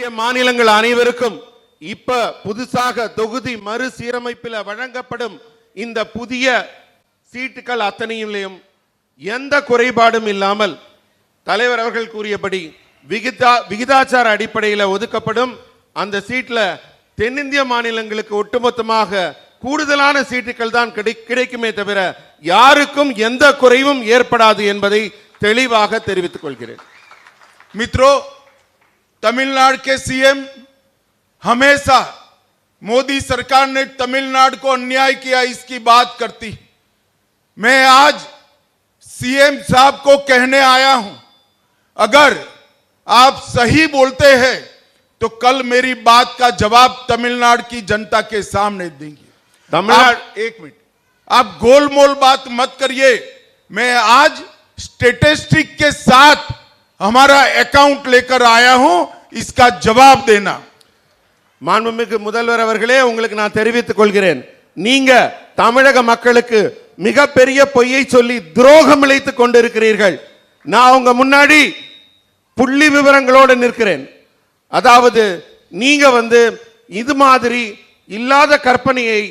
இந்திய மாநிலங்கள் அனைவருக்கும் இப்ப புதுசாக தொகுதி மறுசீரமைப்பில் வழங்கப்படும் இந்த புதிய சீட்டுகள் அத்தனையிலையும் எந்த குறைபாடும் இல்லாமல் தலைவர் அவர்கள் கூறியபடி விகிதா விகிதாச்சார அடிப்படையில் ஒதுக்கப்படும். அந்த சீட்டில் தென்னிந்திய மாநிலங்களுக்கு ஒட்டுமொத்தமாக கூடுதலான சீட்டுகள் தான் கிடை கிடைக்குமே தவிர யாருக்கும் எந்த குறைவும் ஏற்படாது என்பதை தெளிவாக தெரிவித்துக் கொள்கிறேன். மித்ரோ तमिलनाडु के सीएम हमेशा मोदी सरकार ने तमिलनाडु को अन्याय किया इसकी बात करती मैं आज सीएम साहब को कहने आया हूँ अगर आप सही बोलते हैं तो कल मेरी बात का जवाब तमिलनाडु की जनता के सामने देंगे। तमिलनाडु एक मिनट। आप गोलमोल बात मत करिए मैं आज स्टेटिस्टिक के साथ हमारा अकाउंट लेकर आया हूं इसका जवाब देना மாண்புமிகு முதல்வர் அவர்களே உங்களுக்கு நான் தெரிவித்துக் கொள்கிறேன் நீங்க தமிழக மக்களுக்கு மிகப்பெரிய பொய்யை சொல்லி துரோகம் இழைத்துக் கொண்டிருக்கிறீர்கள் நான் உங்க முன்னாடி புள்ளி விவரங்களோடு நிற்கிறேன் அதாவது நீங்க வந்து இது மாதிரி இல்லாத கற்பனையை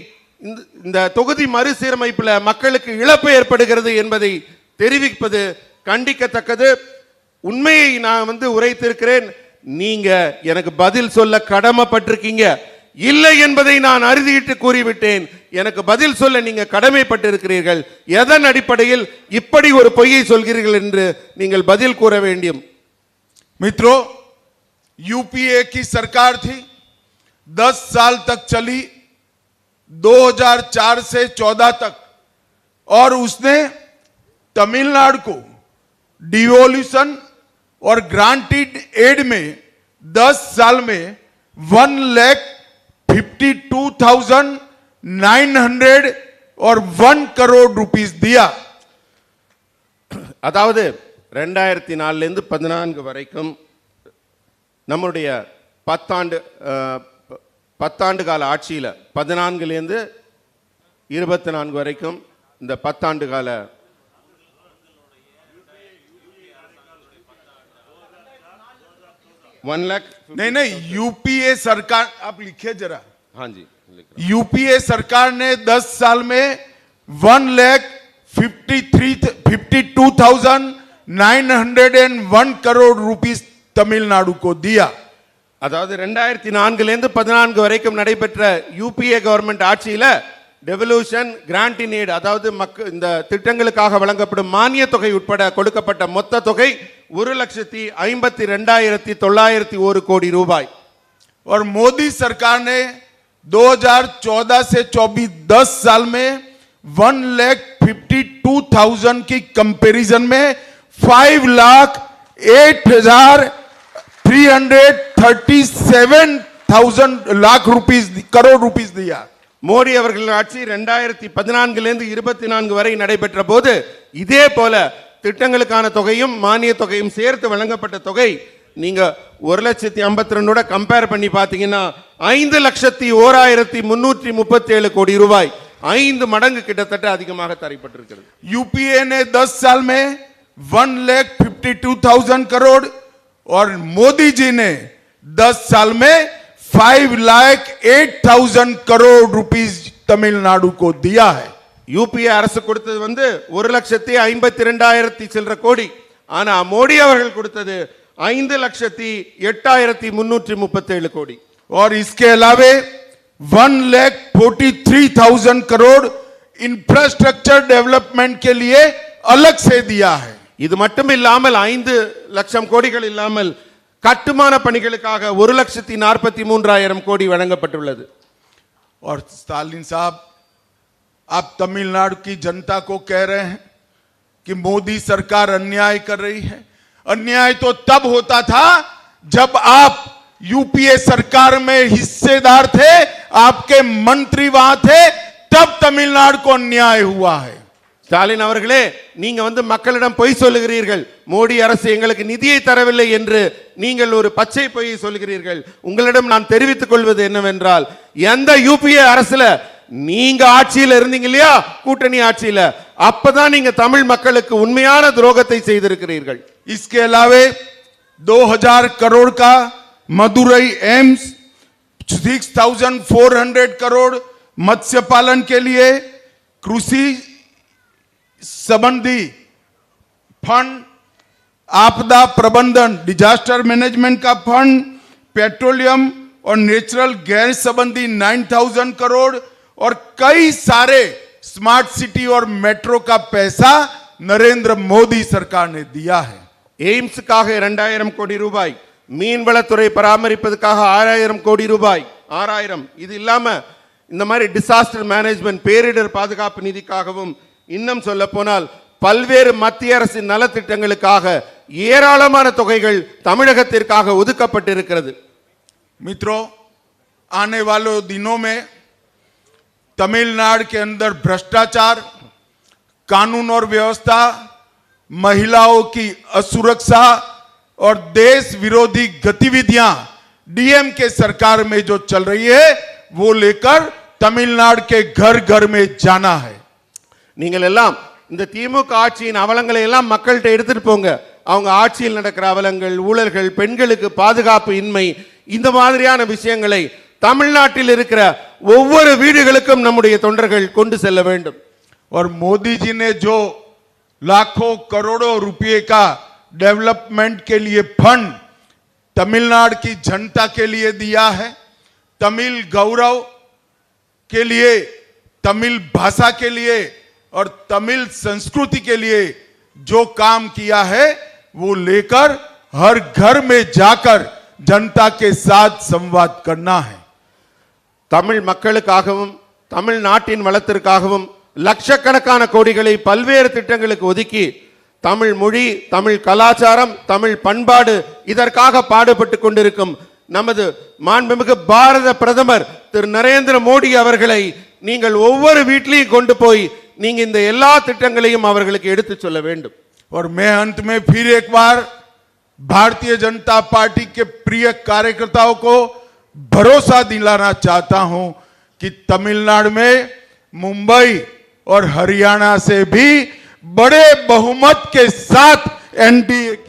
இந்த- இந்த தொகுதி மறுசீரமைப்பில் மக்களுக்கு இழப்பு ஏற்படுகிறது என்பதை தெரிவிப்பது கண்டிக்கத்தக்கது உண்மையை நான் வந்து உரைத்திருக்கிறேன் நீங்க எனக்கு பதில் சொல்ல கடமைப்பட்டிருக்கீங்க இல்லை என்பதை நான் அறுதியிட்டு கூறிவிட்டேன் எனக்கு பதில் சொல்ல நீங்க கடமைப்பட்டிருக்கிறீர்கள் எதன் அடிப்படையில் இப்படி ஒரு பொய்யை சொல்கிறீர்கள் என்று நீங்கள் பதில் கூற வேண்டும் मित्रों यूपीए की सरकार थी दस साल तक चली 2004 से 14 तक और उसने तमिलनाडु को डिवोल्यूशन और ग्रांटेड एड में 10 साल में one lakh fifty two thousand nine hundred और वन करोड़ रुपीस दिया அதாவது ரெண்டாயிரத்தி நாலுலேருந்து பதினான்கு வரைக்கும் நம்முடைய பத்தாண்டு அஹ், ப- பத்தாண்டு கால ஆட்சியில் பதினான்குலேருந்து இருபத்தி நான்கு வரைக்கும் இந்த பத்தாண்டு கால वन लाख नहीं नहीं यूपीए सरकार आप लिखिए जरा हाँ जी लिख रहा यूपीए सरकार ने 10 साल में one lakh fifty three fifty two thousand nine hundred and one crore rupees Tamil Nadu को दिया அதாவது ரெண்டாயிரத்தி நான்குலேருந்து பதினான்கு வரைக்கும் நடைபெற்ற யூபிஏ கவர்மெண்ட் ஆட்சியில டெவல்யூஷன் கிராண்ட் இன் aid அதாவது மக்க இந்த திட்டங்களுக்காக வழங்கப்படும் மானிய தொகை உட்பட கொடுக்கப்பட்ட மொத்த தொகை ஒரு லட்சத்தி ஐம்பத்தி ரெண்டாயிரத்தி தொள்ளாயிரத்தி ஒரு கோடி ரூபாய் और मोदी सरकार ने 2014 से 24 10 साल में one lakh fifty two thousand की कंपैरिजन में फाइव लाख एट हजार three hundred thirty seven thousand lakh rupees crore rupees दिया மோடி அவர்களின் ஆட்சி ரெண்டாயிரத்தி பதினான்குலேருந்து இருபத்தி நான்கு வரை நடைபெற்ற போது இதே போல திட்டங்களுக்கான தொகையும் மானிய தொகையும் சேர்த்து வழங்கப்பட்ட தொகை நீங்க ஒரு லட்சத்தி ஐம்பத்தி ரெண்டோட கம்பேர் பண்ணி பார்த்தீங்கன்னா ஐந்து லட்சத்தி ஓராயிரத்தி முன்னூற்றி முப்பத்தி ஏழு கோடி ரூபாய் ஐந்து மடங்கு கிட்டத்தட்ட அதிகமாக தரப்பட்டிருக்கிறது यूपीए ने 10 साल में one lakh fifty two thousand crore और मोदी जी ने 10 साल में five lakh eight thousand crore rupees Tamil Nadu को दिया है யூபிஏ அரசு கொடுத்தது வந்து ஒரு லட்சத்தி ஐம்பத்தி ரெண்டாயிரத்தி சில்லற கோடி ஆனா மோடி அவர்கள் கொடுத்தது ஐந்து லட்சத்தி எட்டாயிரத்தி முன்னூற்றி முப்பத்தி ஏழு கோடி और इसके अलावे one lakh forty three thousand crore infrastructure development के लिए अलग से दिया है இது மட்டும் இல்லாமல் ஐந்து லட்சம் கோடிகள் இல்லாமல் கட்டுமான பணிகளுக்காக ஒரு லட்சத்தி நாற்பத்தி மூன்றாயிரம் கோடி வழங்கப்பட்டுள்ளது और स्टालिन साहब आप तमिलनाडु की जनता को कह रहे हैं कि मोदी सरकार अन्याय कर रही है अन्याय तो तब होता था जब आप यूपीए सरकार में हिस्सेदार थे आपके मंत्री वहां थे तब तमिलनाडु को अन्याय हुआ है ஸ்டாலின் அவர்களே நீங்க வந்து மக்களிடம் பொய் சொல்லுகிறீர்கள் மோடி அரசு எங்களுக்கு நிதியை தரவில்லை என்று நீங்கள் ஒரு பச்சை பொய்யை சொல்கிறீர்கள் உங்களிடம் நான் தெரிவித்துக் கொள்வது என்னவென்றால் எந்த யூபிஏ அரசுல நீங்க ஆட்சியில இருந்தீங்க இல்லையா கூட்டணி ஆட்சியில அப்பதான் நீங்க தமிழ் மக்களுக்கு உண்மையான துரோகத்தை செய்திருக்கிறீர்கள் इसके अलावे 2000 करोड़ का मदुरई एम्स 6400 करोड़ मत्स्य पालन के लिए कृषि संबंधी फंड आपदा प्रबंधन डिजास्टर मैनेजमेंट का फंड पेट्रोलियम और नेचुरल गैस संबंधी 9000 करोड़ और कई सारे स्मार्ट सिटी और मेट्रो का पैसा नरेंद्र मोदी सरकार ने दिया है எய்ம்ஸுக்காக இரண்டாயிரம் கோடி ரூபாய் மீன்வளத்துறை பராமரிப்பதற்காக ஆறாயிரம் கோடி ரூபாய் ஆறாயிரம் இது இல்லாம இந்த மாதிரி டிசாஸ்டர் மேனேஜ்மெண்ட் பேரிடர் பாதுகாப்பு நிதிக்காகவும் இன்னும் சொல்ல போனால் பல்வேறு மத்திய அரசின் நலத்திட்டங்களுக்காக ஏராளமான தொகைகள் தமிழகத்திற்காக ஒதுக்கப்பட்டிருக்கிறது मित्रों आने वाले दिनों में तमिलनाडु के अंदर भ्रष्टाचार कानून और व्यवस्था महिलाओं की असुरक्षा और देश विरोधी गतिविधियां डीएम के सरकार में जो चल रही है वो लेकर तमिलनाडु के घर घर में जाना है நீங்கள் எல்லாம் இந்த திமுக ஆட்சியின் அவலங்களை எல்லாம் மக்கள்கிட்ட எடுத்துட்டு போங்க அவங்க ஆட்சியில் நடக்கிற அவலங்கள் ஊழல்கள் பெண்களுக்கு பாதுகாப்பு இன்மை இந்த மாதிரியான விஷயங்களை தமிழ்நாட்டில் இருக்கிற ஒவ்வொரு வீடுகளுக்கும் நம்முடைய தொண்டர்கள் கொண்டு செல்ல வேண்டும் और मोदी जी ने जो लाखों करोड़ों रुपए का डेवलपमेंट के लिए फंड तमिलनाडु की जनता के लिए दिया है तमिल गौरव के लिए तमिल भाषा के लिए और तमिल संस्कृति के लिए जो काम किया है वो लेकर हर घर में जाकर जनता के साथ संवाद करना है தமிழ் மக்களுக்காகவும் தமிழ்நாட்டின் வளத்திற்காகவும் லட்சக்கணக்கான கோடிகளை பல்வேறு திட்டங்களுக்கு ஒதுக்கி தமிழ் மொழி தமிழ் கலாச்சாரம் தமிழ் பண்பாடு இதற்காக பாடுபட்டு கொண்டிருக்கும் நமது மாண்புமிகு பாரத பிரதமர் திரு நரேந்திர மோடி அவர்களை நீங்கள் ஒவ்வொரு வீட்லையும் கொண்டு போய் நீங்க இந்த எல்லா திட்டங்களையும் அவர்களுக்கு எடுத்துச் சொல்ல வேண்டும் और मैं अंत में फिर एक बार भारतीय जनता पार्टी के प्रिय कार्यकर्ताओं को भरोसा दिलाना चाहता हूं कि तमिलनाडु में मुंबई और हरियाणा से भी बड़े बहुमत के साथ एनडीए की